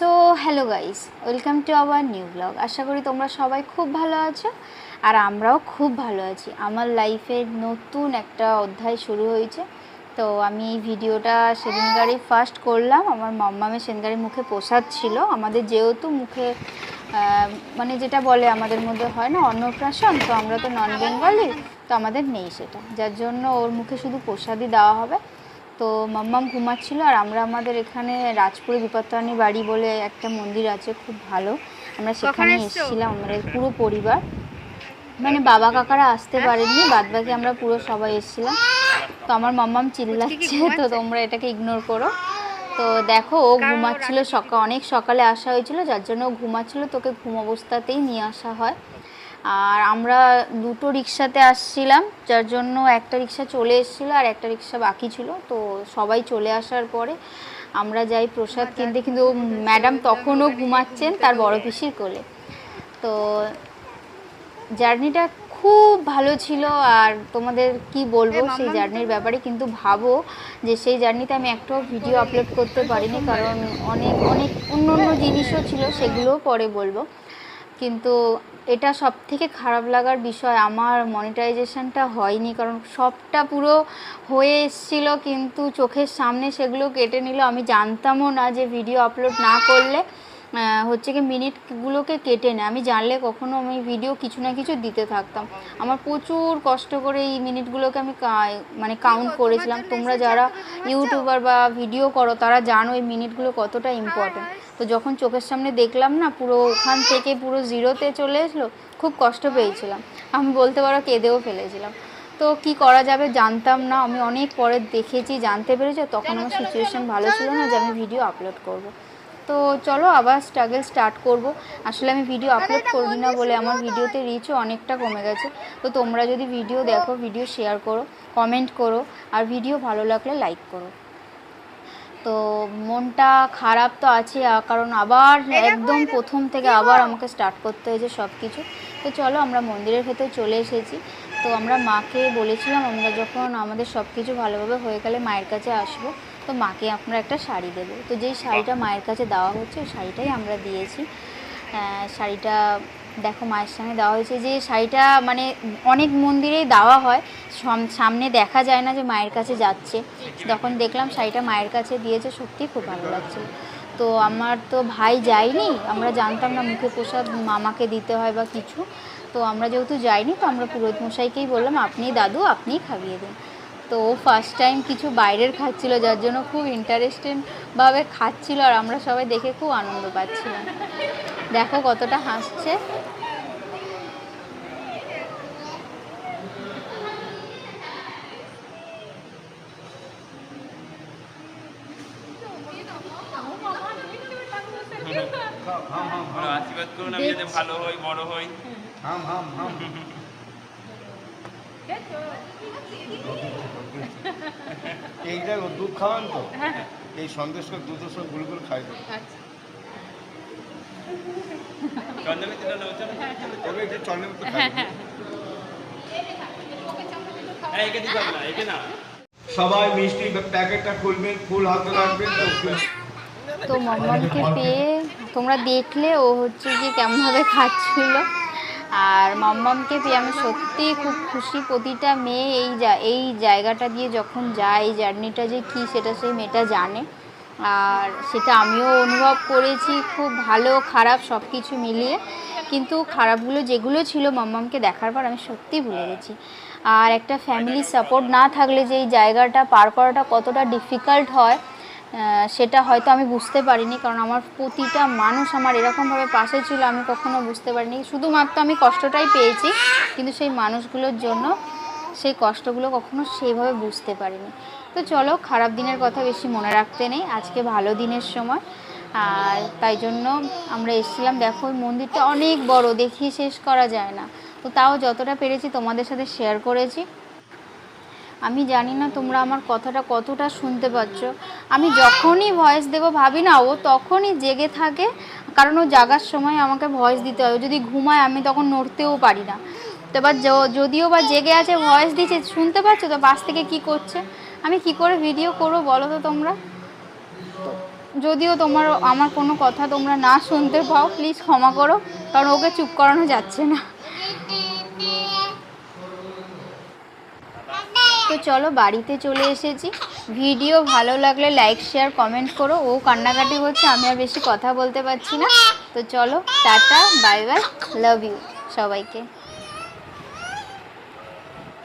So hello guys welcome to our new blog আশা করি তোমরা সবাই খুব ভালো আছো আর আমরাও খুব ভালো আছি। আমার লাইফের নতুন একটা অধ্যায় শুরু হয়েছে। তো আমি এই ভিডিওটা সেদিনকারই ফার্স্ট করলাম। আমার মাম্মামের সেদিনকারের মুখে প্রসাদ ছিল। আমাদের যেহেতু মুখে মানে যেটা বলে আমাদের মধ্যে হয় না, অন্নপ্রাশন, তো আমরা তো নন বেঙ্গলি তো আমাদের নেই সেটা। যার জন্য ওর মুখে শুধু প্রসাদই দেওয়া হবে। তো মাম্মাম ঘুমাচ্ছিল আর আমরা আমাদের এখানে রাজপুরে বিপত্তারানী বাড়ি বলে একটা মন্দির আছে খুব ভালো। আমরা সেখানে এসেছিলাম আমাদের পুরো পরিবার। মানে বাবা কাকারা আসতে পারেননি বাদ বাকি আমরা পুরো সবাই এসেছিলাম। তো আমার মাম্মাম চিল্লাচ্ছে তো তোমরা এটাকে ইগনোর করো। তো দেখো ও ঘুমাচ্ছিল সকাল অনেক সকালে আসা হয়েছিল যার জন্য ও ঘুমাচ্ছিল তোকে ঘুম অবস্থাতেই নিয়ে আসা হয়। আর আমরা দুটো রিক্সাতে আসছিলাম, যার জন্য একটা রিক্সা চলে এসেছিল আর একটা রিক্সা বাকি ছিল। তো সবাই চলে আসার পরে আমরা যাই প্রসাদ কিনতে, কিন্তু ম্যাডাম তখনও ঘুমাচ্ছেন তার বড় পিসির কোলে। তো জার্নিটা খুব ভালো ছিল আর তোমাদের কি বলব সেই জার্নির ব্যাপারে, কিন্তু ভাবো যে সেই জার্নিতে আমি একটাও ভিডিও আপলোড করতে পারিনি, কারণ অনেক অনেক অন্য অন্য জিনিসও ছিল, সেগুলোও পরে বলব। কিন্তু এটা সব থেকে খারাপ লাগার বিষয়, আমার মনিটাইজেশনটা হয়নি। কারণ সবটা পুরো হয়ে এসছিল, কিন্তু চোখের সামনে সেগুলো কেটে নিল। আমি জানতামও না যে ভিডিও আপলোড না করলে হচ্ছে কি মিনিটগুলোকে কেটে নেয়। আমি জানলে কখনো আমি ভিডিও কিছু না কিছু দিতে থাকতাম। আমার প্রচুর কষ্ট করে এই মিনিটগুলোকে আমি মানে কাউন্ট করেছিলাম। তোমরা যারা ইউটিউবার বা ভিডিও করো তারা জানো এই মিনিটগুলো কতটা ইম্পর্টেন্ট তো যখন চোখের সামনে দেখলাম না পুরো ওখান থেকে পুরো জিরোতে চলে এসলো খুব কষ্ট পেয়েছিলাম। আমি বলতে পারো কেঁদেও ফেলেছিলাম। তো কি করা যাবে জানতাম না। আমি অনেক পরে দেখেছি জানতে পেরেছি। তখন আমার সিচুয়েশন ভালো ছিল না যে আমি ভিডিও আপলোড করব। তো চলো আবার স্ট্রাগল স্টার্ট করব। আসলে আমি ভিডিও আপলোড করি না বলে আমার ভিডিওতে রিচও অনেকটা কমে গেছে। তো তোমরা যদি ভিডিও দেখো ভিডিও শেয়ার করো কমেন্ট করো আর ভিডিও ভালো লাগলে লাইক করো। তো মনটা খারাপ তো আছে কারণ আবার একদম প্রথম থেকে আবার আমাকে স্টার্ট করতে হয়েছে সব কিছু তো চলো আমরা মন্দিরের ভেতর চলে এসেছি। তো আমরা মাকে বলেছিলাম আমরা যখন আমাদের সব কিছু ভালোভাবে হয়ে গেলে মায়ের কাছে আসব। তো মাকে আমরা একটা শাড়ি দেবো। তো যেই শাড়িটা মায়ের কাছে দেওয়া হচ্ছে ওই শাড়িটাই আমরা দিয়েছি। শাড়িটা দেখো মায়ের সামনে দেওয়া হয়েছে। যে শাড়িটা মানে অনেক মন্দিরেই দেওয়া হয় সামনে দেখা যায় না যে মায়ের কাছে যাচ্ছে। যখন দেখলাম শাড়িটা মায়ের কাছে দিয়েছে সত্যি খুব ভালো লাগছে। তো আমার তো ভাই যায়নি আমরা জানতাম না মুখে প্রসাদ মামাকে দিতে হয় বা কিছু। তো আমরা যেহেতু যাইনি তো আমরা পুরোহিত মশাইকেই বললাম আপনি দাদু আপনিই খাইয়ে দিন। তো ও ফার্স্ট টাইম কিছু বাইরের খাচ্ছিল যার জন্য খুব ইন্টারেস্টেডভাবে খাচ্ছিল আর আমরা সবাই দেখে খুব আনন্দ পাচ্ছিলাম। দেখো কতটা হাসছে। বলো, আশীর্বাদ করুন আমি যাতে ভালো হই বড় হই। হাম হাম হাম। এইটা দুধ খাওয়ান তো? এই সন্দেশ দুধের সঙ্গে গুলগুল খাই খাই। হ্যাঁ সবাই মিষ্টি প্যাকেটটা খুলবেন ফুল হাতে রাখবেন তো তো মম্মমকে পেয়ে তোমরা দেখলে ও হচ্ছে যে কেমনভাবে খাচ্ছিল। আর মম্মমকে পেয়ে আমি সত্যিই খুব খুশি। প্রতিটা মেয়ে এই জা এই জায়গাটা দিয়ে যখন যায়, এই জার্নিটা যে কী সেটা সেই মেয়েটা জানে। আর সেটা আমিও অনুভব করেছি খুব ভালো, খারাপ সব কিছু মিলিয়ে। কিন্তু খারাপগুলো যেগুলো ছিল মাম্মামকে দেখার পর আমি সত্যি ভুলে গেছি। আর একটা ফ্যামিলি সাপোর্ট না থাকলে যে এই জায়গাটা পার করাটা কতটা ডিফিকাল্ট হয় সেটা হয়তো আমি বুঝতে পারিনি, কারণ আমার প্রতিটা মানুষ আমার এরকমভাবে পাশে ছিল, আমি কখনো বুঝতে পারিনি। শুধুমাত্র আমি কষ্টটাই পেয়েছি, কিন্তু সেই মানুষগুলোর জন্য সেই কষ্টগুলো কখনো সেইভাবে বুঝতে পারিনি। তো চলো, খারাপ দিনের কথা বেশি মনে রাখতে নেই, আজকে ভালো দিনের সময়। আর তাই জন্য আমরা এসেছিলাম, দেখো ওই মন্দিরটা অনেক বড়, দেখিয়ে শেষ করা যায় না। তো তাও যতটা পেরেছি তোমাদের সাথে শেয়ার করেছি। আমি জানি না তোমরা আমার কথাটা কতটা শুনতে পাচ্ছ। আমি যখনই ভয়েস দেবো ভাবি না, ও তখনই জেগে থাকে, কারণ ও জাগার সময় আমাকে ভয়েস দিতে হয়। যদি ঘুমায়, আমি তখন নড়তেও পারি না। তো এবার যদিও বা জেগে আছে ভয়েস দিচ্ছে, শুনতে পাচ্ছ তো পাশ থেকে কি করছে? আমি কি করে ভিডিও করব বলো তো তোমরা? তো যদিও তোমার, আমার কোনো কথা তোমরা না শুনতে পাও প্লিজ ক্ষমা করো, কারণ ওকে চুপ করানো যাচ্ছে না। তো চলো বাড়িতে চলে এসেছি। ভিডিও ভালো লাগলে লাইক শেয়ার কমেন্ট করো। ও কান্নাকাটি হচ্ছে, আমি আর বেশি কথা বলতে পারছি না। তো চলো, tata bye bye love you সবাইকে।